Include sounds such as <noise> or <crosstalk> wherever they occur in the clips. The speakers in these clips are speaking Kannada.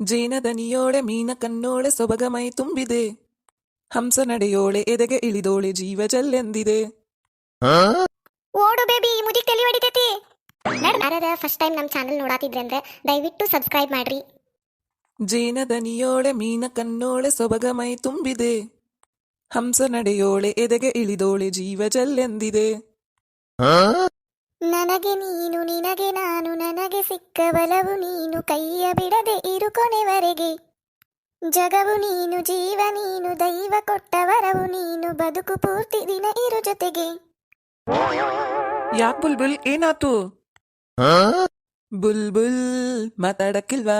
ಜೇನದನಿಯೋಳೆ ಮೀನ ಕಣ್ಣೋಳೆ ಸೊಬಗಮೈ ತುಂಬಿದೆ. ಹಂಸ ನಡೆಯೋಳೆ ಎದೆಗೆ ಇಳಿದೋಳೆ ಜೀವ ಜಲ್ಲೆಂದಿದೆ. ಓಡು ಬೇಬಿ ಮುಜಿಕ್ ತಲೆ ಹೊಡಿತೈತಿ. ನಡ್ ಫಸ್ಟ್ ಟೈಮ್ ನಮ್ಮ ಚಾನಲ್ ನೋಡಾತಿದ್ರೆ ಅಂದ್ರೆ ದಯವಿಟ್ಟು ಸಬ್ಸ್ಕ್ರೈಬ್ ಮಾಡ್ರಿ. ಜೇನದನಿಯೋಳೆ ಮೀನ ಕಣ್ಣೋಳೆ ಸೊಬಗಮೈ ತುಂಬಿದೆ. ಹಂಸ ನಡೆಯೋಳೆ ಎದೆಗೆ ಇಳಿದೋಳೆ ಜೀವ ಜಲ್ಲೆಂದಿದೆ. ನನಗೆ ನೀನು ನಿನಗೆ ನಾನು ನನಗೆ ಸಿಕ್ಕ ಬಲವು ನೀನು ಕೈಯ ಬಿಡದೆ ಇರು ಕೊನೆವರೆಗೆ. ಜಗವು ನೀನು ಜೀವ ನೀನು ದೈವ ಕೊಟ್ಟ ವರವು ನೀನು ಬದುಕು ಪೂರ್ತಿ ದಿನ ಇರು ಜೊತೆಗೆ. ಯಾಕ್ ಬುಲ್ಬುಲ್ ಏನಾತು? ಬುಲ್ಬುಲ್ ಮಾತಾಡಕ್ಕಿಲ್ವಾ?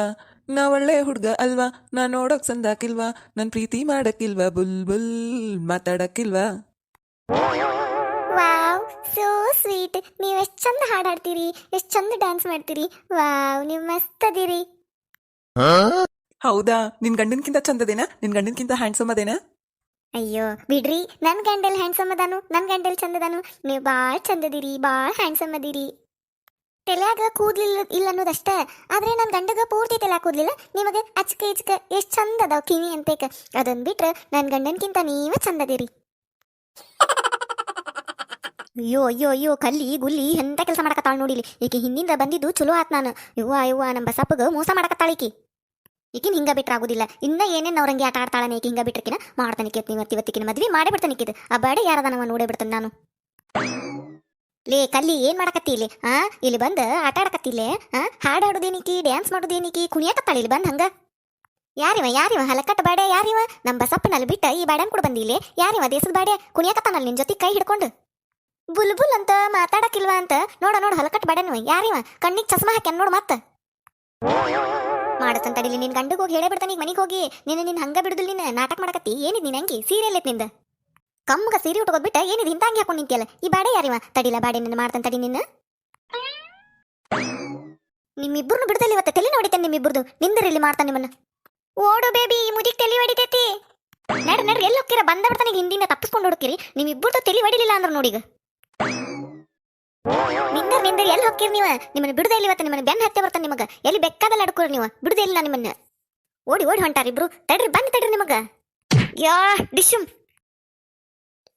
ನಾ ಒಳ್ಳೆ ಹುಡ್ಗ ಅಲ್ವಾ? ನಾ ನೋಡಕ್ ಸಂದಾಕಿಲ್ವಾ? ನನ್ ಪ್ರೀತಿ ಮಾಡಕ್ಕಿಲ್ವಾ? ಬುಲ್ಬುಲ್ ಮಾತಾಡಕ್ಕಿಲ್ವಾ? ಸೋ ಸ್ವೀಟ್ ನೀವು ಎಷ್ಟು ಚಂದ ಹಾಡಾಡ್ತೀರಿ ಎಷ್ಟು ಚಂದ ಡ್ಯಾನ್ಸ್ ಮಾಡ್ತೀರಿ. ವಾವ್ ನೀವು ಮಸ್ತ್ ಅದಿರಿ. ಹೌದಾ? ನಿನ್ ಗಂಡನ್ಕಿಂತ ಚಂದದೇನಾ? ನಿನ್ ಗಂಡನ್ಕಿಂತ ಹ್ಯಾಂಡ್ಸಮ್ ಅದೇನಾ? ಅಯ್ಯೋ ಬಿಡ್ರಿ. ನನ್ ಗಂಡಲ್ ಹ್ಯಾಂಡ್ಸಮ್ ಅದಾನು ನನ್ ಗಂಡಲ್ ಚಂದದಾನು. ನೀವು ಬಾಳ್ ಚಂದದಿರಿ ಬಾಳ್ ಹ್ಯಾಂಡ್ಸಮ್ ಅದಿರಿ. ತಲೆಯಾಗ ಕೂದ್ಲಿಲ್ಲ ಇಲ್ಲ ಅನ್ನೋದಷ್ಟೇ. ಆದ್ರೆ ನನ್ ಗಂಡಗ ಪೂರ್ತಿ ತಲೆ ಕೂದ್ಲಿಲ್ಲ. ನಿಮಗೆ ಅಚ್ಕ ಇಚ್ಕ ಎಷ್ಟ್ ಚಂದ ಅದಾವ ಕಿವಿ ಅಂತೇಕ. ಅದನ್ ಬಿಟ್ರೆ ನನ್ ಗಂಡನ್ಕಿಂತ ನೀವೇ ಚಂದದಿರಿ. ಅಯ್ಯೋ ಅಯ್ಯೋ ಅಯ್ಯೋ, ಕಲ್ಲಿ, ಗುಲ್ಲಿ, ಎಂತ ಕೆಲಸ ಮಾಡಕತ್ತಾಳ ನೋಡಿಲಿ ಈಕೆ ಹಿಂದಿಂದ ಬಂದಿದ್ದು ಚಲೋ ಆತ್ ನಾನು. ಇವ್ವ ಇವ್ವ ನಮ್ಮ ಬಸಪ್ಪಗ ಮೋಸ ಮಾಡಕತ್ತಾಳ ಈಕಿ. ಈಕಿನ ಹಿಂಗ ಬಿಟ್ರೆ ಆಗುದಿಲ್ಲ. ಇನ್ನ ಏನೇನ್ ಅವ್ರಂಗೆ ಆಟ ಆಡ್ತಾಳನೆ ಈಕೆ ಹಿಂಗ ಬಿಟ್ರಕಿನ, ಮಾಡ್ತಾನೆ ಕೇತ್ ಇವತ್ತು ಇವತ್ತಿಕಿನ ಮದ್ವಿ ಮಾಡೇ ಬಿಡ್ತಾನೆ ಆ ಬಾಡೆ ಯಾರದನವ ನೋಡೇ ಬಿಡ್ತಾನೆ ನಾನು. ಲೇ, ಕಲ್ಲಿ, ಏನ್ ಮಾಡಕತ್ತಿ ಇಲ್ಲಿ? ಆ, ಇಲ್ಲಿ ಬಂದ ಆಟ ಆಡಕತ್ತಿಲ್ಲೇ ಆ, ಹಾಡು ಆಡೋದೇನಿಕಿ ಡ್ಯಾನ್ಸ್ ಮಾಡೋದೇನಿಕಿ, ಕುಣಿಯಕತ್ತಾಳ ಇಲ್ಲಿ ಬಂದ್ ಹಂಗ. ಯಾರಿವ ಯಾರಿವ, ಹಲಕಟ್ಟ ಬಾಡೆ ಯಾರಿವ? ನಮ್ಮ ಬಸಪ್ಪನಲ್ಲಿ ಬಿಟ್ಟ ಈ ಬಾಡ್ಯಾನ್ ಕೂಡ ಬಂದಿಲ್ಲೇ ಯಾರಿವ, ದೇಶದ ಬಾಡೆ ಕುಣಿಯಕತ್ತಾನಲ್ಲ ನಿನ್ ಜೊತೆ ಕೈ ಹಿಡ್ಕೊಂಡು? ಬುಲ್ಬುಲ್ ಅಂತ ಮಾತಾಡಕ್ಕಿಲ್ವಾ ಅಂತ? ನೋಡ ನೋಡ ಹಲಕಟ್ ಬಾಡ್ಯಾನು ಯಾರಿವ ಕಣ್ಣಿಗೆ ಚಸ್ಮಾ ಹಾಕ್ಯಾನ ನೋಡು ಮತ್ತ. ಮಾಡತಂತ ಅಡಿಲಿ, ನಿನ್ ಗಂಡಗ್ ಹೋಗಿ ಹೇಳೇ ಬಿಡ್ತಾನೆ ಈಗ ಮನಿಗೆ ಹೋಗಿ. ನಿನ್ನ ನಿನ್ ಹಂಗ ಬಿಡುದಿಲ್ಲ ನಿನ್ನ ನಾಟಕ ಮಾಡಕತ್ತಿ. ಏನಿದ್ ನಿನ್ ಅಂಗಿ ಸೀರಿಯಲ್ ಐತ್ನಿಂದ. ಕಮ್ಮಗ ಸೀರೆ ಉಟ್ಕೋದ್ ಬಿಟ್ಟ ಏನಿದ್ ಹಿಂದ ಹಂಗೆ ಹಾಕೊಂಡ್ ನಿಂತಿಯಲ್ಲ? ಈ ಬಾಡೆ ಯಾರಿವ ತಡಿಲ ಬಾಡೆ ನಿನ್ನ ಮಾಡ್ತಾನ ತಡಿ ನಿನ್ನ. ನಿಮ್ಮಿಬ್ಬರನ್ನು ಬಿಡ್ದಲ್ಲಿ ಇವತ್ತು? ತಲೆ ನೋಡಿತೇನೆ ನಿಮ್ಮಿಬ್ಬರದು? ನಿಂದಿರಲ್ಲಿ ಮಾಡ್ತಾನೆ ನಿಮ್ಮನ್ನ. ಓಡು ಬೇಬಿ, ಈ ಮುದಿಗ್ ತಲೆ ಹೊಡಿತೈತಿ ನಡ್ ನಡ್ರಿ, ಎಲ್ಲಿ ಹೋಗ್ತೀರ? ಬಂದ ಬಿಡ್ತಾನೆ ಹಿಂದಿನ ತಪ್ಪಿಸ್ಕೊಂಡು ಹುಡುಕಿರಿ ನಿಮ್ಮಿಬ್ಬರದು ತಲೆ ಹೊಡಿಲಿಲ್ಲ ಅಂದ್ರೆ ನೋಡೀಗ ನಿಂದರ್ ನಿಂದರ್ ಎಲ್ಲಿ ಹೋಗ್ತೀರಿ ನೀವು? ನಿಮ್ಮನ್ನ ಬಿಡದೆ ಇಲ್ಲ ಇವತ್ತು ನಿಮ್ಮನ್ನ ಬೆನ್ನ ಹತ್ತೆ ಬರ್ತಾನೆ ನಿಮಗ. ಎಲ್ಲಿ ಬೇಕಾದಲ್ಲಿ ಅಡ್ಕೋರಿ ನೀವು? ಬಿಡದೆ ಇಲ್ಲ ನಿಮ್ಮನ್ನ. ಓಡಿ ಓಡಿ ಹೊಂಟಾರಿ ಇಬ್ರು. ತಡ್ರಿ ಬಂದ್ ತಡ್ರಿ ನಿಮಗೆ. ಯಾ ಡಿಶುಮ್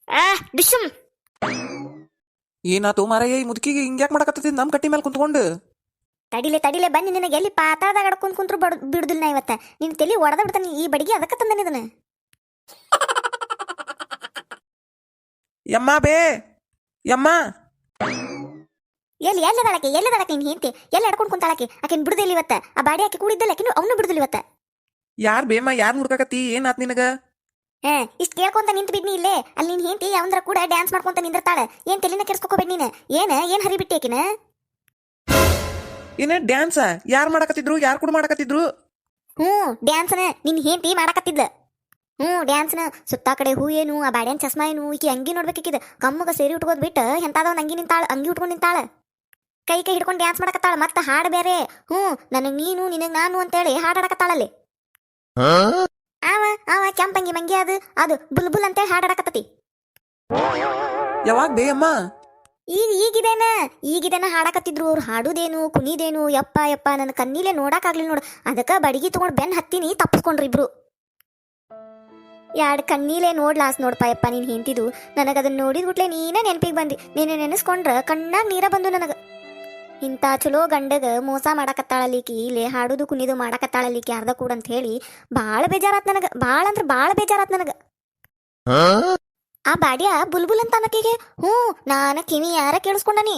ಆ ಡಿಶುಮ್ ಏನಾತು ಮಾರಯ್ಯ ಈ ಮುದುಕಿಗೆ ಹಿಂಗ್ಯಾಕ್ ಮಾಡಕತ್ತೈತಿ? ನಮ್ ಕಟ್ಟಿ ಮೇಲೆ ಕುಂತ್ಕೊಂಡು. ತಡಿಲೆ ತಡಿಲೆ ಬನ್ನಿ ನಿನಗೆ. ಎಲ್ಲಿ ಪಾತಾಳದಾಗ ಅಡ್ಕೊಂಡ್ ಕುಂತ್ರು ಬಡ್ ಬಿಡುದಿಲ್ಲ ಇವತ್ತ. ನಿನ್ ತಲೆ ಒಡೆದ ಬಿಡ್ತಾನೆ ಈ ಬಡಿಗೆ ಅದಕ್ಕೆ ತಂದನೆ ಇದನ್ನ. ಯಮ್ಮ ಬೇ. ಯಮ್ಮ. ಎಲ್ಲಿ ಎಲ್ಲದಾಳಕ್ಕೆ ಎಲ್ಲದಾಳಕ್ಕೆ ನಿನ್ ಹೆಂಡತಿ? ಎಲ್ಲಿ ಅಡ್ಕೊಂಡ್ ಕುಂತಾಳಕ್ಕೆ ಆಕಿನ ಬಿಡುದಿಲ್ಲ ಇವತ್ತ. ಆ ಬಾಡಿ ಆಕೆ ಕೂಡಿದ್ದಲ್ಲ ಆಕಿನು ಅವನು ಬಿಡುದಿಲ್ಲ ಇವತ್ತ. ಯಾರ್ ಬೇಮ್ಮ ಯಾರ್ ಹುಡ್ಕಾಕತ್ತಿ ಏನಾತ್ ನಿನಗ? ಹಾ ಇಷ್ಟ ಕೇಳ್ಕೊಂತ ನಿಂತ ಬಿದ್ನಿ ಇಲ್ಲೇ ಅಲ್ಲಿ ನಿನ್ ಹೆಂಡತಿ ಯಾವಂದ್ರ ಕೂಡ ಡ್ಯಾನ್ಸ್ ಮಾಡ್ಕೊಂತ ನಿಂದಿರ್ತಾಳ. ಏನ್ ತಲೆನ ಕೆಡ್ಸ್ಕೊಬೇಡ ನೀನು? ಏನ ಏನ್ ಹರಿಬಿಟ್ಟಿ ಆಕಿನ? ಏನ ಡ್ಯಾನ್ಸ್ ಯಾರ್ ಮಾಡಕತ್ತಿದ್ರು? ಯಾರ್ ಕೂಡ ಮಾಡಕತ್ತಿದ್ರು? ಹ್ಞೂ ಡ್ಯಾನ್ಸ್ನ ನಿನ್ ಹೆಂಡತಿ ಮಾಡಕತ್ತಿದ್ಲ. ಹ್ಞೂ ಡ್ಯಾನ್ಸ್ನ ಸುತ್ತ ಕಡೆ ಹೂ ಏನು ಆ ಬಾಡ್ಯಾನ್ ಚಸ್ಮಾ ಏನು ಈಕಿ ಅಂಗಿ ನೋಡ್ಬೇಕಿದ್ ಕಮ್ಮಗ ಸೇರಿ ಉಟ್ಕೋದ್ ಬಿಟ್ಟು ಎಂತಾದ ಒಂದ್ ಅಂಗಿ ನಿಂತಾಳ ಅಂಗಿ ಉಟ್ಕೊಂಡ್ ನಿಂತಾಳ. ಕೈ ಕೈ ಹಿಡ್ಕೊಂಡು ಡ್ಯಾನ್ಸ್ ಮಾಡಕತ್ತಾಳ ಮತ್ತ ಹಾಡ್ ಬೇರೆ. ಹ್ಞೂ ನನಗ್ ನೀನು ನಿನಗ್ ನಾನು ಅಂತೇಳಿ ಹಾಡ್ ಆಡಕತ್ತಾಳಲ್ಲಿ ಅವ ಅವ ಕೆಂಪಂಗಿ ಮಂಗಿ ಅದು ಅದು ಬುಲ್ ಬುಲ್ ಅಂತೇಳಿ ಹಾಡ್ ಆಡಕತ್ತತಿ ಯಾವಾಗ ಬೇಯಮ್ಮ ಈಗ ಈಗಿದೇನ ಈಗಿದೇನ ಹಾಡಕತ್ತಿದ್ರು ಅವ್ರು ಹಾಡುದೇನು ಕುಣಿದೇನು ಯಪ್ಪ ಯಪ್ಪ ನನ್ನ ಕಣ್ಣಿಲೆ ನೋಡಕ್ಕಾಗ್ಲಿಲ್ಲ ನೋಡು. ಅದಕ್ಕ ಬಡಗಿ ತಗೊಂಡ್ ಬೆನ್ ಹತ್ತಿನಿ ತಪ್ಪಿಸ್ಕೊಂಡ್ರಿ ಇಬ್ರು. ಯಾಡ್ ಕಣ್ಣೀಲೆ ನೋಡ್ಲಾಸ್ ನೋಡ್ಪ ಯಪ್ಪ ನೀನ್ ಹಿಂತಿದು. ನನಗ ಅದನ್ನ ನೋಡಿದ್ಬಿಟ್ಲೆ ನೀನೇ ನೆನಪಿಗೆ ಬಂದಿ. ನೀನೆ ನೆನೆಸ್ಕೊಂಡ್ರ ಕಣ್ಣಾಗ ನೀರ ಬಂದು ನನಗ. ಇಂಥ ಚಲೋ ಗಂಡಗ ಮೋಸ ಮಾಡಕತ್ತಾಳಲಿಕ್ಕಿ ಇಲ್ಲಿ ಹಾಡುದು ಕುಣಿದು ಮಾಡಕತ್ತಾಳಲಿಕ್ಕಿ ಅರ್ಧ ಕೂಡ ಅಂತ ಹೇಳಿ ಭಾಳ ಬೇಜಾರಾತ್ ನನಗ. ಭಾಳ ಅಂದ್ರ ಭಾಳ ಬೇಜಾರಾತ್ ನನಗ. ಆ ಬಾಡ್ಯ ಬುಲ್ಬುಲ್ ಅಂತ ಅನ್ನಕಿಗೆ. ಹ್ಞೂ ನಾನ ಕಿವಿ ಯಾರ ಕೇಳಿಸ್ಕೊಂಡನಿ?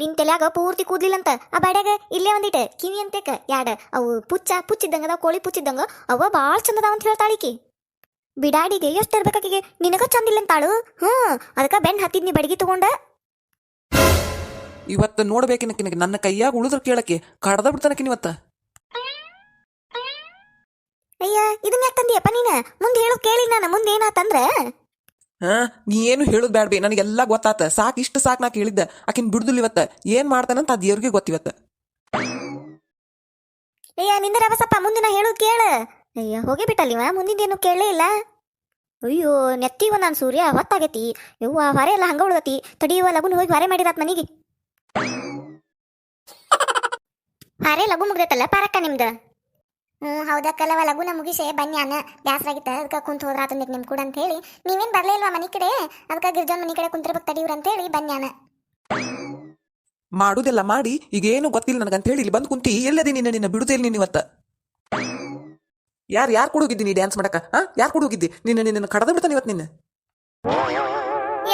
ನಿನ್ ತಲ್ಯಾಗ ಪೂರ್ತಿ ಕೂದ್ಲಿಲ್ಲಂತ. ಆ ಬಾಡ್ಯಾಗ ಇಲ್ಲೇ ಒಂದಿಟ ಕಿವಿ ಅಂತೇಕ ಯಾಡ? ಅವು ಪುಚ್ಚ ಪುಚ್ಚಿದ್ದಂಗ ಕೋಳಿ ಪುಚ್ಚಿದ್ದಂಗ ಅವ ಭಾಳ ಚಂದದ ಅಂತ ಹೇಳ್ತಾಳಿಕಿ. ಬಿಡಾಡಿಗೆ ಎಷ್ಟು ಇರ್ಬೇಕಾಕಿಗೆ ನಿನಗ ಚಂದಿಲ್ಲ ಅಂತಾಳು ಹ್ಞೂ ಅದಕ್ಕ ಬೆಣ್ಣ ಹತ್ತಿದ್ನಿ ಬಡಗಿ ತಗೊಂಡ. ಇವತ್ತ ನೋಡ್ಬೇಕಿನಕಿನ ನನ್ನ ಕೈಯಾಗ ಉಳಿದ್ರ ಕೇಳಕ್ಕೆ ಕಡ್ದ ಬಿಡ್ತಾನಕಿನ ಇವತ್ತ ಅಯ್ಯ ಇದನ್ನ ಯಾಕೆ ತಂದಿಯಪ್ಪ ನೀನ? ಮುಂದೆ ಹೇಳು ಕೇಳಿ ನಾನು ಮುಂದೆ ಏನಾತಂದ್ರೆ ಹಾ ನೀ ಏನು ಹೇಳುದ್ ಬ್ಯಾಡ್ಬಿ ನನಗೆಲ್ಲ ಗೊತ್ತಾತ ಸಾಕ್ ಇಷ್ಟು ಸಾಕ್ ನಾ ಕೇಳಿದ್ದ ಆಕಿನ್ ಬಿಡುದಿಲ್ಲ ಇವತ್ತ ಏನ್ ಮಾಡ್ತಾನಂತ ಅದ್ ದೇವ್ರಿಗೆ ಗೊತ್ತಿವತ್ತ ಅಯ್ಯ ನಿಂದ ರವಸಪ್ಪ ಮುಂದಿನ ಹೇಳು ಕೇಳ. ಅಯ್ಯ ಹೋಗಿ ಬಿಟ್ಟಲ್ಲಿವ ಮುಂದಿದ್ದೇನು ಕೇಳಲೇ ಇಲ್ಲ. ಅಯ್ಯೋ ನೆತ್ತಿವ ನಾನು ಸೂರ್ಯ ಹೊತ್ತಾಗೈತಿ. ಯವ್ವ ಹೊರೆ ಎಲ್ಲ ಹಂಗ ಉಳ್ದತಿ. ತಡಿಯುವ ಲಗುನ್ ಹೋಗಿ ಹೊರೆ ಮಾಡಿದಾತ್ ಮನಿಗೆ. ಹೊರೆ ಲಗು ಮುಗ್ದೈತಲ್ಲ ಪಾರಕ್ಕ ನಿಮ್ದು? ಹ್ಞೂ ಹೌದಕ್ಕಲ್ಲವ ಲಗುನ ಮುಗಿಸೆ ಬನ್ಯಾನ ಬ್ಯಾಸರಾಗಿತ್ತ ಅದಕ್ಕೆ ಕುಂತ ಹೋದ್ರಾತ ನಿಮ್ ಕೂಡ ಅಂತ ಹೇಳಿ ನೀವೇನ್ ಬರ್ಲೇ ಇಲ್ವಾ ಮನಿ ಕಡೆ? ಅದಕ್ಕೆ ಗಿರ್ಜನ್ ಮನಿ ಕಡೆ ಕುಂತಿರ್ಬೇಕು ತಡೀವ್ರ ಅಂತ ಹೇಳಿ ಬನ್ಯಾನ ಮಾಡುದೆಲ್ಲ ಮಾಡಿ ಈಗ ಏನು ಗೊತ್ತಿಲ್ಲ ನನಗಂತ ಹೇಳಿ ಇಲ್ಲಿ ಬಂದು ಕುಂತಿ ಎಲ್ಲದಿ ನಿನ್ನ ನಿನ್ನ ಬಿಡುದಿಲ್ಲ ನೀನು ಇವತ್ತ? ಯಾರು ಯಾರು ಕೂಡ ನೀ ಡ್ಯಾನ್ಸ್ ಮಾಡಕ ಹಾ? ಯಾರು ಕೂಡ ಹೋಗಿದ್ದಿ ನಿನ್ನ ನಿನ್ನ ಕಡದ ಬಿಡ್ತಾನೆ ಇವತ್ತು ನಿನ್ನ?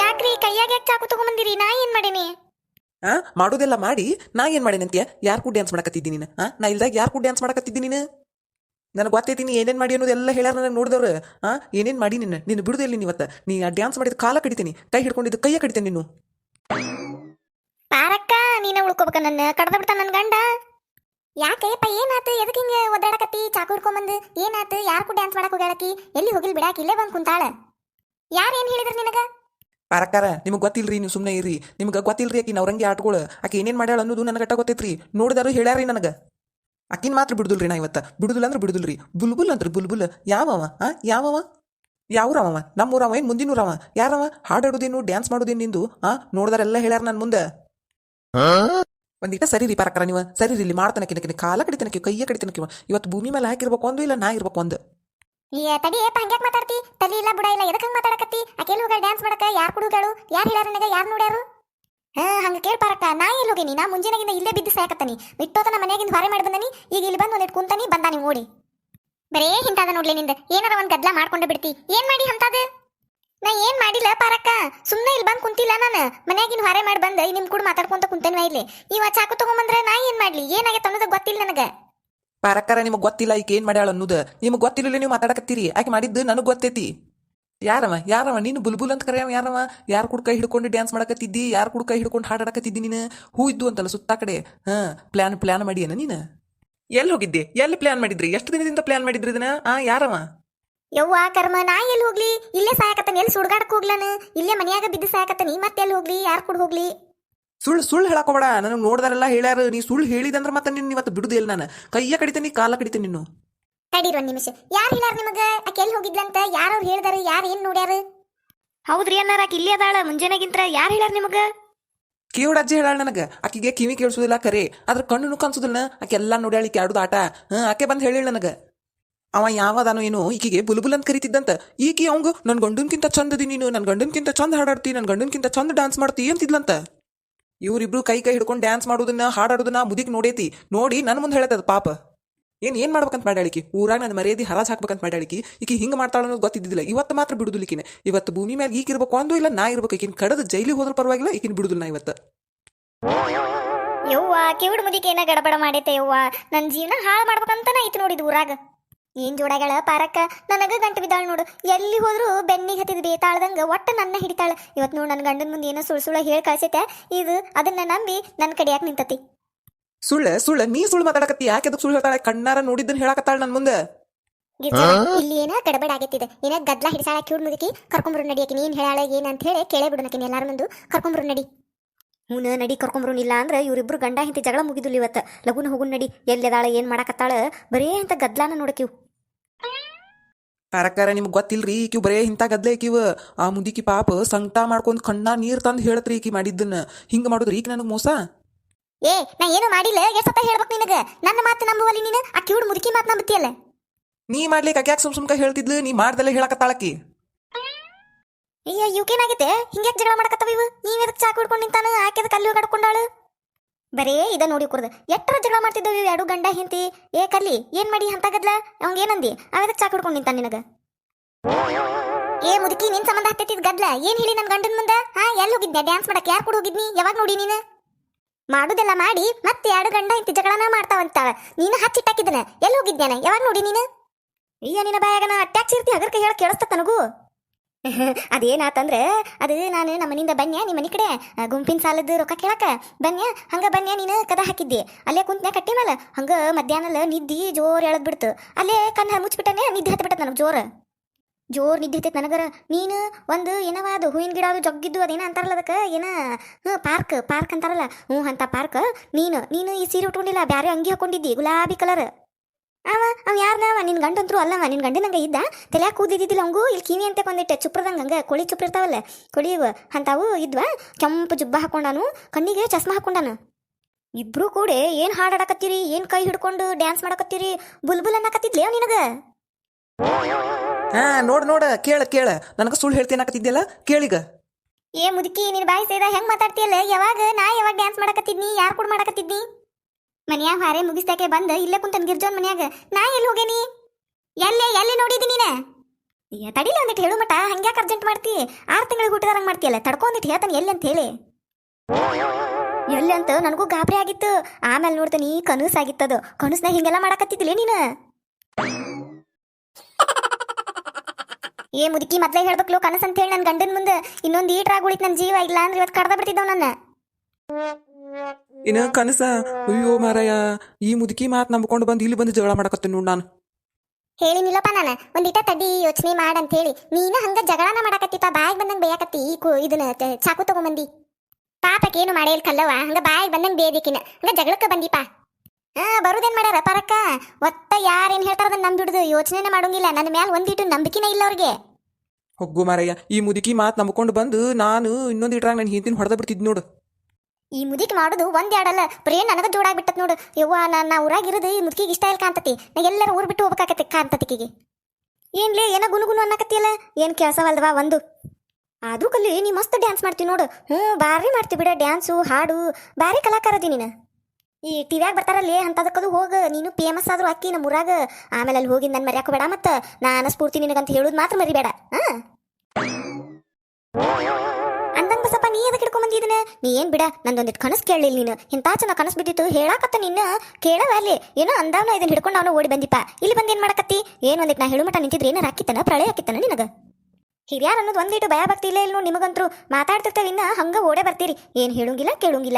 ಯಾಕ್ರಿ ಕೈಯಾಗ ಯಾಕೆ ಚಾಕು ತಗೊಂಬಂದಿರಿ? ನಾ ಏನ್ ಮಾಡೀನಿ? ಹಾ ಮಾಡೋದೆಲ್ಲ ಮಾಡಿ ನಾ ಏನ್ ಮಾಡೇನಂತೀಯ ಯಾರ್ ಕೂಡ ಡ್ಯಾನ್ಸ್ ಮಾಡಕತ್ತಿದ್ದಿ ನೀನು? ಹಾ ನಾ ಇಲ್ದಾಗ ಯಾರು ಕೂಡ ಡ್ಯಾನ್ಸ್ ಮಾಡಕತ್ತಿದ್ದಿ ನೀನು? ನನಗೆ ಗೊತ್ತೈತಿ, ನೀ ಏನೇನ್ ಮಾಡಿ ಅನ್ನೋದೆಲ್ಲ ಹೇಳ್ಯಾರ ನನಗೆ ನೋಡಿದವ್ರು. ಆ? ಏನೇನ್ ಮಾಡಿ ನಿನ್ನ ನಿನ್ನ ಬಿಡುದಿಲ್ಲ ನೀನು ಇವತ್ತ ನೀ ಆ ಡ್ಯಾನ್ಸ್ ಮಾಡಿದ ಕಾಲ ಕಡಿತೀನಿ, ಕೈ ಹಿಡ್ಕೊಂಡಿದ್ದು ಕೈಯ ಕಡಿತೇನೆ ನೀನು. ಪಾರಕ್ಕ, ನೀನ ಉಳ್ಕೋಬೇಕ ನನ್ನ, ಕಡ್ದ ಬಿಡ್ತಾನ ನನ್ನ ಗಂಡ. ಯಾಕೆಪ್ಪ ಏನಾತು? ಎದಕ್ಕೆ ಹಿಂಗೆ ಒದ್ದಾಡಕತ್ತಿ? ಚಾಕು ಹಿಡ್ಕೊಂಬಂದು? ಏನಾತು? ಯಾರು ಡ್ಯಾನ್ಸ್ ಮಾಡಕ್ ಹೋಗ್ಯಾಳಕಿ? ಎಲ್ಲಿ ಹೋಗಿಲ್ ಬಿಡಾಕಿ? ಇಲ್ಲೇ ಬಂದು ಕುಂತಾಳ. ಯಾರು ಏನು ಹೇಳಿದ್ರು ನಿನಗ? ಪಾರಕ್ಕಾರ, ನಿಮಗೆ ಗೊತ್ತಿಲ್ರಿ, ನೀವು ಸುಮ್ಮನೆ ಇರಿ ನಿಮ್ಗೆ ಗೊತ್ತಿಲ್ರಿ ಆಕಿ ನವರಂಗಿ ಆಟಗಳು. ಆಕೆ ಏನೇನು ಮಾಡ್ಯಾಳ ಅನ್ನೋದು ನನಗೆ ಗಟ್ಟ ಗೊತ್ತೈತ್ರಿ. ನೋಡಿದಾರು ಹೇಳ್ಯಾರಿ ನನಗೆ. ಆಕಿನ ಮಾತ್ರ ಬಿಡುದಿಲ್ರಿ ನಾ ಇವತ್ತು. ಬಿಡುದಿಲ್ಲ ಅಂದ್ರೆ ಬಿಡುದಿಲ್ರಿ. ಬುಲ್ಬುಲ್ ಅಂದ್ರೆ ಬುಲ್ಬುಲ್. ಯಾವವ, ಆ? ಯಾವವ? ಯಾವ್ರವ ನಮ್ಮೂರವ ಏನು ಮುಂದಿನೂರವ? ಯಾರವ? ಹಾಡಾಡೋದೇನು, ಡ್ಯಾನ್ಸ್ ಮಾಡೋದೇನು ನಿಂದು? ಆ? ನೋಡ್ದಾರೆಲ್ಲ ಹೇಳ್ಯಾರ ನನ್ನ ಮುಂದೆ. ಒಂದಿಟ ಸರಿ ರೀ ಪಾರಕಾರ ನೀವು. ಸರಿ ರೀ ಇಲ್ಲಿ ಮಾಡ್ತಾನೆ ಕಿನಕಿನ ಕಾಲ ಕಡಿತನಕ್ಕೆ ಕೈಯ ಕಡಿತನಕ್ಕೆ ಇವತ್ತು ಭೂಮಿ ಮೇಲೆ ಹಾಕಿರ್ಬೇಕು ಒಂದು ಇಲ್ಲ ನಾ ಇರ್ಬೇಕು ಒಂದು ಏ, ತಡಿ ಏಪ ಹಂಗ್ಯಾಕ್ ಮಾತಾಡ್ತಿ? ತಲಿ ಇಲ್ಲ, ಬುಡ ಇಲ್ಲ ಎದಕ್ಕೆ ಹಂಗೆ ಮಾತಾಡಕತ್ತಿ? ಆಕೆ ಹೋಗ್ಯಾಳ ಡ್ಯಾನ್ಸ್ ಮಾಡಕ ಯಾರ್ ಕುಡುಗಳು ಯಾರ್ ಹೇಳ್ಯಾರ ನನಗೆ? ಯಾರ್ ನೋಡ್ಯಾರು? ಹಾ, ಹಂಗ ಕೇಳ್ ಪಾರಕ್ಕ, ನಾ ಎಲ್ಲಿ ಹೋಗಿನಿ? ನಾ ಮುಂಜಾನೆಗಿಂದ ಇಲ್ಲೇ ಬಿದ್ದು ಸಾಕತ್ತನಿ ಬಿಟ್ಟೋತನ ಮನ್ಯಾಗಿಂದ ಹೊರೆ ಮಾಡಿ ಬಂದನಿ. ಈಗ ಇಲ್ಲಿ ಬಂದು ಒಂದಿಟ್ ಕುಂತಾನಿ ಬಂದಾನಿ ಓಡಿ. ಬರೇ ಹಿಂತಾದ ನೋಡ್ಲಿ ನಿಂದ. ಏನಾರ ಒಂದು ಗದ್ಲ ಮಾಡ್ಕೊಂಡೆ ಬಿಡ್ತಿ. ಏನ್ ಮಾಡಿ ಹಂತಾದ? ನಾ ಏನ್ ಮಾಡಿಲ್ಲ ಪಾರಕ್ಕ. ಸುಮ್ಮನೆ ಇಲ್ಲಿ ಬಂದ್ ಕುಂತಿಲ್ಲ ನಾನು. ಮನೆಯಾಗಿನ ಹೊರೆ ಮಾಡಿ ಬಂದ, ನಿಮ್ ಕೂಡ ಮಾತಾಡ್ಕೊಂತ ಕುಂತೇನ್ವಾ ಇಲ್ಲಿ. ಇವ ಚಾಕು ತಗೊಂಬಂದ್ರೆ ನಾ ಏನ್ ಮಾಡ್ಲಿ? ಏನಾಗೈತೆ ಅನ್ನೋದು ಗೊತ್ತಿಲ್ಲ ನನಗ. ಪಾರಕ್ಕಾರ ನಿಮಗೆ ಗೊತ್ತಿಲ್ಲ ಈಕೆ ಏನ್ ಮಾಡ್ಯಾಳ ಅನ್ನೋದು. ನಿಮಗೆ ಗೊತ್ತಿಲ್ಲ ನೀವು ಮಾತಾಡಕತ್ತೀರಿ. ಆಕೆ ಮಾಡಿದ್ದು ನನಗೆ ಗೊತ್ತೈತಿ. ಯಾರವ? ಯಾರವ? ನೀನು ಬುಲ್ಬುಲ್ ಅಂತ ಕರೆಯವ ಯಾರವ? ಯಾರು ಕೂಡ ಕೈ ಹಿಡ್ಕೊಂಡು ಡ್ಯಾನ್ಸ್ ಮಾಡಕತ್ತಿದ್ದಿ? ಯಾರು ಕೂಡ ಕೈ ಹಿಡ್ಕೊಂಡು ಹಾಡಾಡಕತ್ತಿದ್ದಿ ನೀನು? ಹೂ ಇದ್ದು ಅಂತಲ್ಲ ಸುತ್ತ ಕಡೆ. ಹಾ ಪ್ಲಾನ್ ಪ್ಲಾನ್ ಮಾಡಿಯನ ನೀನು? ಎಲ್ಲಿ ಹೋಗಿದ್ದೆ? ಎಲ್ಲಿ ಪ್ಲಾನ್ ಮಾಡಿದ್ರಿ? ಎಷ್ಟು ದಿನದಿಂದ ಪ್ಲಾನ್ ಮಾಡಿದ್ರಿ ಇದನ್ನ? ಆ, ಯಾರವ? ಯವ್ವ ಕರ್ಮ, ನಾ ಎಲ್ಲಿ ಹೋಗ್ಲಿ? ಇಲ್ಲೇ ಸಾಯಕತ್ತಾನ ಎಲ್ಲಿ ಸುಡ್ಗಾಡಕ್ ಹೋಗ್ಲಾನ? ಇಲ್ಲೇ ಮನೆಯಾಗ ಬಿದ್ದು ಸಾಯಕತ್ತಾನಿ ಮತ್ತೆ ಎಲ್ಲಿ ಹೋಗ್ಲಿ? ಯಾರು ಕೂಡ ಹೋಗ್ಲಿ? ಸುಳ್ಳು ಸುಳ್ಳು ಹೇಳಕೋಬೇಡ. ನನಗೆ ನೋಡ್ದಾರೆಲ್ಲ ಹೇಳ್ಯಾರ. ನೀ ಸುಳ್ಳು ಹೇಳಿದಂದ್ರೆ ಮತ್ತೆ ನಿನ್ನ ಇವತ್ತು ಬಿಡುದೇ ಇಲ್ಲ ನಾನು. ಕೈಯ ಕಡಿತೀನಿ ಕಾಲ ಕಡಿತೀನಿ ನೀನು. ತಡೀರಿ ಒಂದ್ ನಿಮಿಷ. ಯಾರು ಹೇಳ್ಯಾರ ನಿಮಗ? ಆಕೆ ಎಲ್ಲಿ ಹೋಗಿದ್ಲಂತ? ಯಾರು ಹೇಳ್ದಾರ? ಯಾರು ಏನ್ ನೋಡ್ಯಾರ? ಹೌದ್ರಿ ಅನ್ನಾರ. ಆಕೆ ಇಲ್ಲಿ ಅದಾಳ. ಮುಂಜಾನೆಗಿಂತ ಯಾರು ಹೇಳ್ಯಾರ ನಿಮಗ? ಕಿವಿಡ ಅಜ್ಜಿ ಹೇಳಾಳ ನನಗೆ. ಆಕಿಗೆ ಕಿವಿ ಕೇಳಿಸೋದಿಲ್ಲ ಕರೆ. ಅದ್ರ ಕಣ್ಣು ಕಾಣಿಸೋದಿಲ್ಲ ಆಕೆ ಎಲ್ಲ ನೋಡ್ಯಾಳ ಈಕೆ ಆಡುದು ಆಟ. ಹಾ ಆಕೆ ಬಂದು ಹೇಳಿಳ ನನಗೆ. ಅವ ಯಾವದಾನೋ ಏನೋ ಈಕಿಗೆ ಬುಲ್ಬುಲ್ ಅಂತ ಕರಿತಿದ್ದಂತ. ಈಕಿ ಅವಂಗ ನನ್ನ ಗಂಡನ್ಕಿಂತ ಚಂದದಿ ನೀನು. ನನ್ನ ಗಂಡನ್ಕಿಂತ ಚಂದ ಹಾಡಾಡ್ತಿ. ನನ್ನ ಗಂಡನ್ಕಿಂತ ಚಂದ ಡಾನ್ಸ್ ಮಾಡ್ತಿ ಅಂತಿದ್ಲಂತ. ಇವ್ರಿಬ್ರು ಕೈ ಕೈ ಹಿಡ್ಕೊಂಡು ಡ್ಯಾನ್ಸ್ ಮಾಡೋದನ್ನ, ಹಾಡಾಡೋದನ್ನ ಮುದಿಕ್ ನೋಡೇತಿ. ನೋಡಿ ನನ್ನ ಮುಂದೆ ಹೇಳತ್ತದ ಪಾಪ. ಏನ್ ಏನ್ ಮಾಡ್ಬೇಕಂತ ಮಾಡ್ಯಾಳಿಕಿ ಊರಾಗ ನನ್ನ ಮರ್ಯಾದಿ ಹರಾಜ್ ಹಾಕ್ಬೇಕಂತ ಮಾಡ್ಯಾಳಿಕಿ ಈಕಿ? ಹಿಂಗೆ ಮಾಡ್ತಾಳ ಅನ್ನೋದು ಗೊತ್ತಿದ್ದಿಲ್ಲ ಇವತ್ತು ಮಾತ್ರ ಬಿಡುದಿಲ್ಲ ಇವತ್ತು ಭೂಮಿ ಮೇಲೆ ಈಕ ಇರ್ಬೇಕು ಅಂದು ಇಲ್ಲ, ನಾ ಇರ್ಬೇಕು. ಈಕಿನ ಕಡದ ಜೈಲಿಗೆ ಹೋದ್ರ ಪರವಾಗಿಲ್ಲ, ಈಕಿನ ಬಿಡುದಿಲ್ಲ ನಾ ಇವತ್ತು. ಯವ್ವಾ, ಕಿವಿಡ್ ಏನ ಗಡಬಡ ಮಾಡೈತೆ ಯವ್ವ? ನನ್ನ ಜೀವನ ಹಾಳು ಮಾಡ್ಬೇಕಂತನ ಐತಿ ನೋಡಿದ್ ಊರಾಗ. ಏನ್ ಜೋಡಗಳ ಪಾರಕ್ಕ ನನಗ ಗಂಟು ಬಿದ್ದಾಳ ನೋಡು. ಎಲ್ಲಿ ಹೋದ್ರು ಬೆನ್ನಿಗೆ ಹತ್ತಿದ ಬೇತಾಳ್ದಂಗ ಒಟ್ಟ ನನ್ನ ಹಿಡಿತಾಳ. ಇವತ್ ನೋಡು ನನ್ನ ಗಂಡನ ಮುಂದೆ ಏನೋ ಸುಳ್ ಸುಳ ಹೇಳಿ ಕಳ್ಸೈತೆ. ಇದು ಅದನ್ನ ನಂಬಿ ನನ್ನ ಕಡಿಯಾಕ ನಿಂತತಿ. ಸುಳ್ಳ ಸುಳ್ಳ ನೀ ಸುಳ್ಳು ಮಾತಾಡಕತ್ತಿ. ಯಾಕೆ ಅದಕ್ಕೆ ಸುಳ್ಳು ಹೇಳ್ತಾಳೆ? ಕಣ್ಣಾರ ನೋಡಿದ್ದನ್ನ ಹೇಳಕತ್ತಾಳ ನನ್ನ ಮುಂದೆ. ಇಲ್ಲಿ ಏನ ಗಡಬಡ ಆಗೈತಿದೆ. ಏನ ಗದ್ಲ ಹಿಡಿಸಾಳ ಕ್ಯೂಡ್ ಮುದುಕಿ? ಕರ್ಕೊಂಬರು ನಡಿ ನೀನ್ ಹೇಳಾಳ ಏನ್ ಅಂತ ಹೇಳಿ ಕೇಳೇ ಬಿಡು ನಕಿನ ಎಲ್ಲಾರ ಮುಂದು. ಕರ್ಕೊಂಬರು ನಡಿ. ಹೂನ ನಡಿ ಕರ್ಕೊಂಬರು ಇಲ್ಲ ಅಂದ್ರೆ ಇವ್ರಿಬ್ರು ಗಂಡ ಹಿಂತಿ ಜಗಳ ಮುಗಿದಿಲ್ಲ ಇವತ್ತು. ಲಗುನ ಹೋಗುನ್ ನಡಿ. ಎಲ್ಲಿದಾಳ ಏನ್ ಮಾಡಕತ್ತಾಳ? ಬರೇ ಅಂತ ಗದ್ಲಾನ ನೋಡಕಿವ್ ಕಾರಕಾರ ನಿಮ್ಗೆ ಗೊತ್ತಿಲ್ರಿ ಈಕಿ ಬರೇ ಇಂಥ ಗದ್ಲೆ ಈಕಿವ. ಆ ಮುದಿಕಿ ಪಾಪ ಸಂಕಟ ಮಾಡ್ಕೊಂಡು ಕಣ್ಣ ನೀರ್ ತಂದು ಹೇಳತ್ರಿ ಈಕಿ ಮಾಡಿದ್ದನ್ನ. ಹಿಂಗ ಮಾಡುದ್ರಿ ಈಗ ನನಗೆ ಮೋಸ? ಏ ನಾ ಏನು ಮಾಡಿಲ್ಲ. ಎಷ್ಟೊತ್ತ ಹೇಳ್ಬೇಕು ನಿನಗೆ? ನನ್ನ ಮಾತು ನಂಬುವಲ್ಲಿ ನೀನು? ಆ ಕಿವುಡ್ ಮುದುಕಿ ಮಾತು ನಂಬುತ್ತೀಯಲ್ಲ? ನೀ ಮಾಡ್ಲಿಕ್ಕೆ ಅಕ್ಯಾಕ್ ಸುಮ್ ಸುಮ್ಕ ಹೇಳ್ತಿದ್ಲು? ನೀ ಮಾಡ್ದಲ್ಲ ಹೇಳಕತ್ತಾಳಕಿ. ಅಯ್ಯೋ ಇವಕ್ಕೇನಾಗೈತೆ ಹಿಂಗ್ಯಾಕ್ ಜಗಳ ಮಾಡಕತ್ತವ ಇವು? ನೀವ್ ಎದಕ್ ಚಾಕು ಹಿಡ್ಕೊಂಡು ನಿಂತಾನ? ಆಕೆದ ಕಲ್ಲು ಕಡ್ಕೊಂಡಾಳು ಬರೇ ಇದ ನೋಡಿ ಕುರ್ದು ಎಷ್ಟರ ಜಗಳ ಮಾಡ್ತಿದ್ದವು ಎರಡು ಗಂಡ ಹಿಂತಿ ಏ ಕಲ್ಲಿ ಏನ್ ಮಾಡಿ ಅಂತ ಗದ್ಲ ಅವಂಗ ಏನಂದಿ? ಅವಾಗ ಚಾಕ್ ಹಿಡ್ಕೊಂಡು ನಿಂತಾನ ನಿನಗ. ಏ ಮುದುಕಿ, ನಿನ್ ಸಂಬಂಧ ಹತ್ತಿದ್ ಗದ್ಲ. ಏನ್ ಹೇಳಿ ನನ್ ಗಂಡನ ಮುಂದ? ಹಾ ಎಲ್ಲಿ ಹೋಗಿದ್ದೆ ಡ್ಯಾನ್ಸ್ ಮಾಡಕ್ ಯಾರು ಕೂಡ ಹೋಗಿದ್ನಿ? ಯಾವಾಗ ನೋಡಿ ನೀನು? ಮಾಡುದೆಲ್ಲ ಮಾಡಿ ಮತ್ತೆ ಎರಡು ಗಂಡ ಇಂತಿ ಜಗಳನ ಮಾಡ್ತಾವಂತಾಳ. ನೀನು ಹಚ್ಚಿಟ್ಟಾಕಿದ್ದನ ಎಲ್ಲಿ ಹೋಗಿದ್ದೇನೆ ಯಾವಾಗ ನೋಡಿ ನೀನು? ಅಯ್ಯ, ನಿನ್ನ ಬಾಯಾಗನ ಇರ್ತಿ ಹಗರ್ಕ ಹೇಳ ಕೇಳಿಸ್ತ ತನಗೂ. <laughs> ಅದೇನಾತಂದ್ರೆ, ಅದು ನಾನು ನಮ್ಮ ಮನಿಂದ ಬನ್ಯ, ನಿಮ್ಮ ಮನೆ ಕಡೆ ಗುಂಪಿನ ಸಾಲದ ರೊಕ್ಕ ಕೇಳಕ. ಬನ್ಯ, ಹಂಗ ಬನ್ಯ, ನೀನು ಕದ ಹಾಕಿದ್ದೆ. ಅಲ್ಲೇ ಕುಂತ್ನ ಕಟ್ಟಿ ಮೇಲೆ. ಹಂಗ ಮಧ್ಯಾಹ್ನ ನಿದ್ದಿ ಜೋರ್ ಎಳದ್ ಬಿಡ್ತು ಅಲ್ಲೇ ಕಣ್ಣು ಮುಚ್ಚಿಬಿಟ್ಟನೆ ನಿದ್ದೆ ಹತ್ತಿ ಬಿಟ್ಟದ ನನಗೆ ಜೋರ್. ಜೋರ್ ನಿದ್ದೆ ಹತ್ತೈತೆ ನನಗರ. ನೀನು ಒಂದು ಏನವ ಅದು, ಹೂವಿನ ಗಿಡ ಅದು, ಜಗ್ಗಿದ್ದು ಅದೇನ ಅಂತಾರಲ್ಲ ಅದಕ್ಕೆ? ಏನ? ಹ್ಞೂ, ಪಾರ್ಕ್ ಪಾರ್ಕ್ ಅಂತಾರಲ್ಲ. ಹ್ಞೂ, ಅಂತ ಪಾರ್ಕ್. ನೀನು ನೀನು ಈ ಸೀರೆ ಉಟ್ಕೊಂಡಿಲ್ಲ, ಬ್ಯಾರೆ ಅಂಗಿ ಹಾಕೊಂಡಿದ್ದಿ, ಗುಲಾಬಿ ಕಲರ್. ಅವ ಅವ ಯಾರನವ ನಿನ್ ಗಂಡಂತರೂ ಅಲ್ಲವ? ನಿನ್ನ ಗಂಡನಂಗೆ ಇದ್ದ? ತಲೆ ಕೂದಿದ್ದಿಲ್ಲ ಅವಂಗು? ಇಲ್ಲಿ ಕಿವಿ ಅಂತ ಕೊಂದಿಟ್ಟೆ ಚುಪ್ರದಂಗ ಹಂಗೆ. ಕೊಳಿ ಚುಪ್ರ ಇರ್ತಾವಲ್ಲ ಕೊಳಿ ಅಂತಾವು ಇದ್ವ? ಕೆಂಪು ಜುಬ್ಬ ಹಾಕೊಂಡಾನು ಕಣ್ಣಿಗೆ ಚಸ್ಮ ಹಾಕೊಂಡಾನು. ಇಬ್ರು ಕೂಡ ಏನ್ ಹಾಡಾಡಕತ್ತೀರಿ? ಏನು ಕೈ ಹಿಡ್ಕೊಂಡು ಡ್ಯಾನ್ಸ್ ಮಾಡಕತ್ತೀರಿ? ಬುಲ್ಬುಲ್ ಅನ್ನಕತ್ತಿದ್ಲೇ ನಿನಗ? ಹಾ ನೋಡ್ ನೋಡ ಕೇಳ ಕೇಳ. ನನಗೆ ಸುಳ್ಳು ಹೇಳ್ತೇನಾಕತ್ತಿದ್ಯಲ್ಲ ಕೇಳಿಗ. ಏ ಮುದುಕಿ ನಿನ್ ಬಾಯಿ ಸೇದ ಹೆಂಗ್ ಮಾತಾಡ್ತೀಯಲ್ಲ? ಯಾವಾಗ ನಾ ಯಾವಾಗ ಡ್ಯಾನ್ಸ್ ಮಾಡಕತ್ತಿದ್ನಿ? ಯಾರ್ ಕೂಡ ಮಾಡಕತ್ತಿದ್ನಿ ಮನ್ಯಾಗ ಹಾರೆ ಮುಗಿಸ್ದಾಕೆ ಬಂದ ಇಲ್ಲೇ ಕುಂತನ್ ಗಿರ್ಜೋನ್ ಮನ್ಯಾಗ. ನಾ ಎಲ್ಲಿ ಹೋಗೇನಿ? ಎಲ್ಲೇ, ಎಲ್ಲಿ ನೋಡಿದಿ ನೀನ? ತಡಿಲ ಒಂದಿಟ್ಟು ಹೇಳು ಮಟ ಹಂಗ್ಯಾಕ್ ಅರ್ಜೆಂಟ್ ಮಾಡ್ತಿ? ಆರ್ ತಿಂಗಳಿಗೆ ಹುಟ್ಟಿದಾರಂಗ್ ಮಾಡ್ತೀಯಲ್ಲ ತಡ್ಕೊಂದಿಟ್ಟು ಹೇಳ್ತಾನೆ ಎಲ್ಲಿ ಅಂತ ಹೇಳಿ. ಎಲ್ಲಿ ಅಂತ ನನಗೂ ಗಾಬರಿ ಆಗಿತ್ತು. ಆಮೇಲೆ ನೋಡ್ತಾನಿ ಕನಸಾಗಿತ್ತದು ಕನಸ್ನ ಹಿಂಗೆಲ್ಲ ಮಾಡಕತ್ತಿದ್ದಿಲ್ಲ ನೀನು? ಏ ಮುದುಕಿ, ಮೊದ್ಲೇ ಹೇಳ್ಬೇಕಲು ಕನಸು ಅಂತ ಹೇಳಿ ನನ್ನ ಗಂಡನ ಮುಂದೆ. ಇನ್ನೊಂದು ಈಟ್ರಾಗ ಉಳಿತು ನನ್ನ ಜೀವ ಇಲ್ಲ ಅಂದ್ರೆ ಇವತ್ತು ಕಡ್ದ ಬಿಡ್ತಿದ್ದವ್ ನನ್ನ. ಇನ್ನ ಕನಸ ಅಯ್ಯೋ ಮಾರಾಯ ಈ ಮುದುಕಿ ಮಾತು ನಂಬ್ಕೊಂಡು ಬಂದು ಇಲ್ಲಿ ಬಂದು ಜಗಳ ಮಾಡಕತ್ತೀನಿ ನೋಡ್ ನಾನು. ಹೇಳಿನಿಲ್ಲಪ್ಪ ನಾನು ಒಂದಿಟ ತಡಿ ಯೋಚನೆ ಮಾಡ ಅಂತ ಹೇಳಿ ನೀನು ಹಂಗ ಜಗಳನ ಮಾಡಕತ್ತಿಪ್ಪ ಬಾಯಿಗೆ ಬಂದಂಗ ಬೇಯಕತ್ತಿ ಈ ಕು ಇದನ್ನ ತ- ಚಾಕು ತಗೊಂಬಂದಿ. ಪಾಪಕ್ಕೆ ಏನು ಮಾಡೇ ಕಲ್ಲವ ಹಂಗ ಬಾಯಿಗೆ ಬಂದಂಗ ಬೇಯದಿಕ್ಕಿನ. ಹಂಗ ಜಗಳಕ್ಕೆ ಬಂದಿಪ್ಪ ಹಾ ಬರುದೇನ್ ಮಾಡ್ಯಾರ ಪರಕ್ಕ? ಒತ್ತ ಯಾರೇನ್ ಹೇಳ್ತಾರ ಅದನ್ನ ನಂಬಿಡುದು ಯೋಚನೆನೇ ಮಾಡೋಂಗಿಲ್ಲ. ನನ್ನ ಮ್ಯಾಲ ಒಂದಿಟ್ಟು ನಂಬಿಕೆನೇ ಇಲ್ಲ ಅವ್ರಿಗೆ. ಹೊಗ್ಗು ಮಾರಯ್ಯ ಈ ಮುದುಕಿ ಮಾತು ನಂಬ್ಕೊಂಡು ಬಂದು ನಾನು ಇನ್ನೊಂದು ಇಟ್ರಾಗ ನನ್ನ ಹಿಂದಿನ ಹೊಡೆದ ಬಿಡ್ತಿದ್ ನೋಡು. ಈ ಮುದಿಕ್ ಮಾಡೋದು ಒಂದೆರಡಲ್ಲ ಬರೇ ನನಗ ಜೋಡಾಗ್ಬಿಟ್ಟತ್ ನೋಡು. ಯವ್ವ ನಾನು ನಾ ಊರಾಗಿರೋದು ಈ ಮುದುಕಿಗೆ ಇಷ್ಟ ಇಲ್ಲ ಕಾಂತತಿ ನಾ ಎಲ್ಲರೂ ಊರ್ ಬಿಟ್ಟು ಹೋಗ್ಬೇಕಾಕತಿ ಕಾಂತತಿಕಿಗೆ ಏನ್ಲೇ, ಏನೋ ಗುನುಗುನು ಅನ್ನಕತ್ತಿಯಲ್ಲ. ಏನ್ ಕೆಲಸವಲ್ದವಾ ಒಂದು. ಆದ್ರೂ ಕಲ್ಲಿ ನೀ ಮಸ್ತ್ ಡ್ಯಾನ್ಸ್ ಮಾಡ್ತೀವಿ ನೋಡು. ಹ್ಞೂ, ಭಾರಿ ಮಾಡ್ತೀವಿ ಬಿಡ ಡ್ಯಾನ್ಸು ಹಾಡು. ಭಾರಿ ಕಲಾಕಾರದಿ ನೀನು. ಈ ಟಿವ್ಯಾಗ ಬರ್ತಾರಲ್ಲಿ ಅಂತದಕ್ಕದು ಹೋಗ. ನೀನು ಫೇಮಸ್ ಆದ್ರೂ ಅಕ್ಕಿ ನಮ್ಮ ಊರಾಗ. ಆಮೇಲೆ ಅಲ್ಲಿ ಹೋಗಿ ನನ್ನ ಮರ್ಯಾಕ ಬೇಡ ಮತ್ತ. ನಾನು ಸ್ಫೂರ್ತಿ ನಿನಗಂತ ಹೇಳುದು ಮಾತ್ರ ಮರಿಬೇಡ. ಹಾ ನೀ ಏನ್ ಬಿಡ ನಂದೊಂದಿಟ್ಟು ಕನಸು ಕೇಳಲಿಲ್ಲ ನೀನು. ಇಂಥ ಚೆನ್ನಾಗಿ ಕನಸು ಬಿದ್ದಿತ್ತು, ಹೇಳಾಕತ್ತ ನಿನ್ನ. ಕೇಳವ ಅಲ್ಲಿ ಏನೋ ಅಂದವನ ಇದನ್ನ ಹಿಡ್ಕೊಂಡು ಅವನು ಓಡಿ ಬಂದಿಪ್ಪ. ಇಲ್ಲಿ ಬಂದು ಏನ್ ಮಾಡಕತ್ತಿ? ಏನ್ ಒಂದಿಟ್ಟು ನಾ ಹೇಳುಮಟ ನಿಂತಿದ್ರೆ? ಏನಾರ ಹಾಕಿತ್ತನ ಪ್ರಳಯ ಹಾಕಿತ್ತನ ನಿನಗೆ? ಹಿರಿಯಾರ ಅನ್ನೋದು ಒಂದಿಟ್ಟು ಭಯ ಭಕ್ತಿ ಇಲ್ಲ ಇಲ್ಲ ನಿಮಗಂತರೂ. ಮಾತಾಡ್ತಿರ್ತೇವೆ ಇನ್ನ, ಹಂಗ ಓಡೇ ಬರ್ತೀರಿ. ಏನ್ ಹೇಳೋಂಗಿಲ್ಲ, ಕೇಳಂಗಿಲ್ಲ.